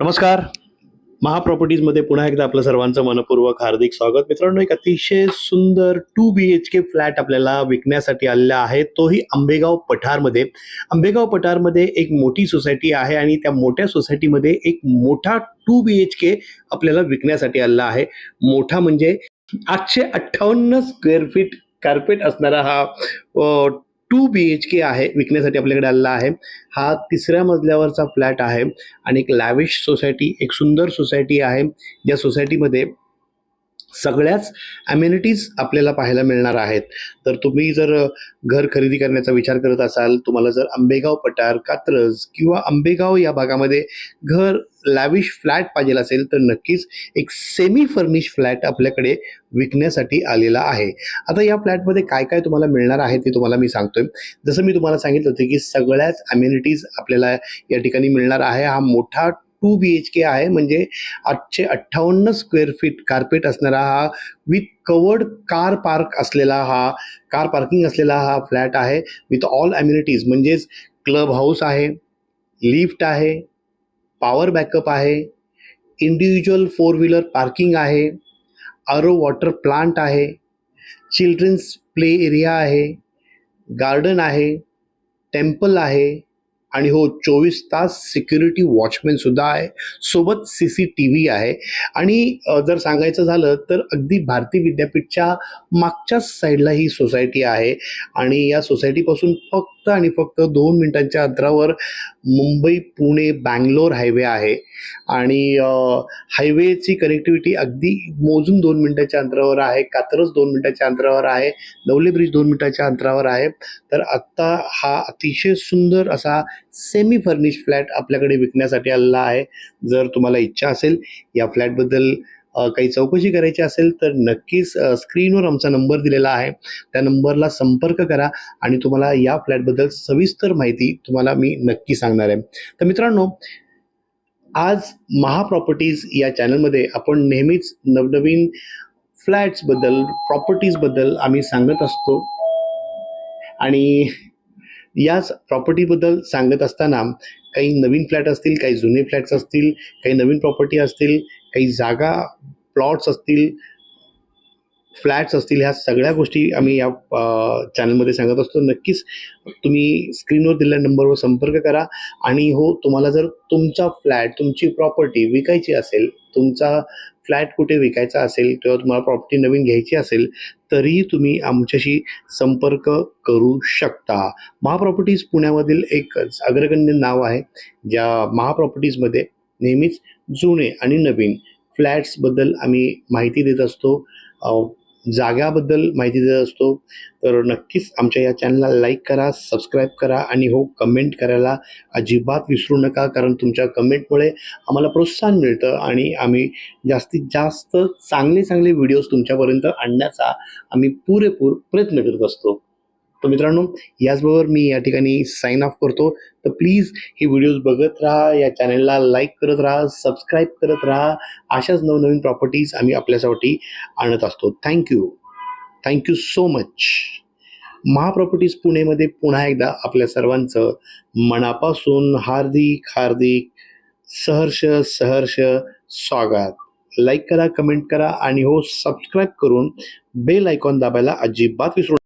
नमस्कार. महाप्रॉपर्टीजमध्ये पुन्हा एकदा आपलं सर्वांचं मनपूर्वक हार्दिक स्वागत. मित्रांनो एक अतिशय सुंदर two B H K flat आपल्याला विकण्यासाठी आलेला आहे. तोही आंबेगाव पठारमध्ये. आंबेगाव पठारमध्ये एक मोठी सोसायटी आहे आणि त्या मोठ्या सोसायटीमध्ये एक मोठा टू बी एच के आपल्याला विकण्यासाठी आलेला आहे. मोठा म्हणजे आठशे अठ्ठावन्न स्क्वेअर फीट कार्पेट असणारा हा टू बी एच के आहे विकण्यासाठी आपल्याकडे आलेला आहे. हा तिसऱ्या मजल्यावरचा फ्लॅट आहे आणि एक लॅविश सोसायटी एक सुंदर सोसायटी आहे. ज्या सोसायटीमध्ये सगळ्याच ॲम्युनिटीज आपल्याला पाहायला मिळणार आहेत. तर तुम्ही जर घर खरेदी करण्याचा विचार करत असाल तुम्हाला जर आंबेगाव पठार कात्रज किंवा आंबेगाव या भागामध्ये घर लॅविश फ्लॅट पाहिजे असेल तर नक्कीच एक सेमी फर्निश फ्लॅट आपल्याकडे विकण्यासाठी आलेला आहे. आता या फ्लॅटमध्ये काय काय तुम्हाला मिळणार आहे ते तुम्हाला मी सांगतोय. जसं मी तुम्हाला सांगितलं होतं की सगळ्याच अम्युनिटीज आपल्याला या ठिकाणी मिळणार आहे. हा मोठा टू बी एच के आहे. म्हणजे आठशे अठ्ठावन्न स्क्वेअर फीट कार्पेट असणारा हा विथ कवर्ड कार पार्क असलेला हा कार पार्किंग असलेला हा फ्लॅट आहे. विथ ऑल अम्युनिटीज म्हणजेच क्लब हाऊस आहे लिफ्ट आहे पॉवर बॅकअप आहे इंडिव्हिज्युअल फोर व्हीलर पार्किंग आहे आरो वॉटर प्लांट आहे चिल्ड्रन्स प्ले एरिया आहे गार्डन आहे टेंपल आहे आणि हो चोवीस तास सिक्युरिटी वॉचमॅनसुद्धा आहे. सोबत सी सी टी व्ही आहे. आणि जर सांगायचं झालं तर अगदी भारती विद्यापीठच्या मागच्याच साईडला ही सोसायटी आहे. आणि या सोसायटीपासून फक्त आणि फक्त दोन मिनिटांच्या अंतरावर मुंबई पुणे बँगलोर हायवे आहे. आणि हायवेची कनेक्टिव्हिटी अगदी मोजून दोन मिनिटाच्या अंतरावर आहे. कात्रज दोन मिनिटाच्या अंतरावर आहे. नवले ब्रिज दोन मिनिटाच्या अंतरावर आहे. तर आत्ता हा अतिशय सुंदर असा सेमी फर्निश फ्लॅट आपल्याकडे विकण्यासाठी आलेला आहे. जर तुम्हाला इच्छा असेल या फ्लॅटबद्दल काही चौकशी करायची असेल तर नक्कीच स्क्रीनवर आमचा नंबर दिलेला आहे. त्या नंबरला संपर्क करा आणि तुम्हाला या फ्लॅटबद्दल सविस्तर माहिती तुम्हाला मी नक्की सांगणार आहे. तर मित्रांनो आज महाप्रॉपर्टीज या चॅनलमध्ये आपण नेहमीच नवनवीन फ्लॅट्सबद्दल प्रॉपर्टीजबद्दल आम्ही सांगत असतो. आणि याच प्रॉपर्टीबद्दल सांगत असताना काही नवीन फ्लॅट असतील काही जुने फ्लॅट्स असतील काही नवीन प्रॉपर्टी असतील काही जागा प्लॉट्स असतील फ्लॅट्स असतील ह्या सगळ्या गोष्टी आम्ही या चॅनलमध्ये सांगत असतो. नक्कीच तुम्ही स्क्रीनवर दिलेल्या नंबरवर संपर्क करा आणि हो तुम्हाला जर तुमचा फ्लॅट तुमची प्रॉपर्टी विकायची असेल तुमचा फ्लॅट कुठे विकायचा असेल किंवा तुम्हाला प्रॉपर्टी नवीन घ्यायची असेल तरीही तुम्ही आमच्याशी संपर्क करू शकता. महाप्रॉपर्टीज पुण्यामधील एक अग्रगण्य नाव आहे ज्या महाप्रॉपर्टीजमध्ये नेहमीच जुने आणि नवीन फ्लॅट्सबद्दल आम्ही माहिती देत असतो. जाग्याबद्दल माहिती देत असतो. तर नक्कीच आमच्या या चॅनलला लाईक करा सबस्क्राईब करा आणि हो कमेंट करायला अजिबात विसरू नका. कारण तुमच्या कमेंटमुळे आम्हाला प्रोत्साहन मिळतं आणि आम्ही जास्तीत जास्त चांगले चांगले व्हिडिओज तुमच्यापर्यंत आणण्याचा आम्ही पुरेपूर प्रयत्न करत असतो. तर मित्रांनो याचबरोबर मी या ठिकाणी साईन ऑफ करतो. तर प्लीज हे व्हिडिओज बघत राहा या चॅनलला लाईक करत राहा सबस्क्राईब करत राहा. अशाच नवनवीन प्रॉपर्टीज आम्ही आपल्यासाठी आणत असतो. Thank you thank you so much MahaProperties पुणेमध्ये पुन्हा एकदा आपल्या सर्वांचं मनापासून हार्दिक हार्दिक सहर्ष सहर्ष स्वागत. लाईक करा कमेंट करा आणि हो सबस्क्राईब करून बेल आयकॉन दाबायला अजिबात विसरू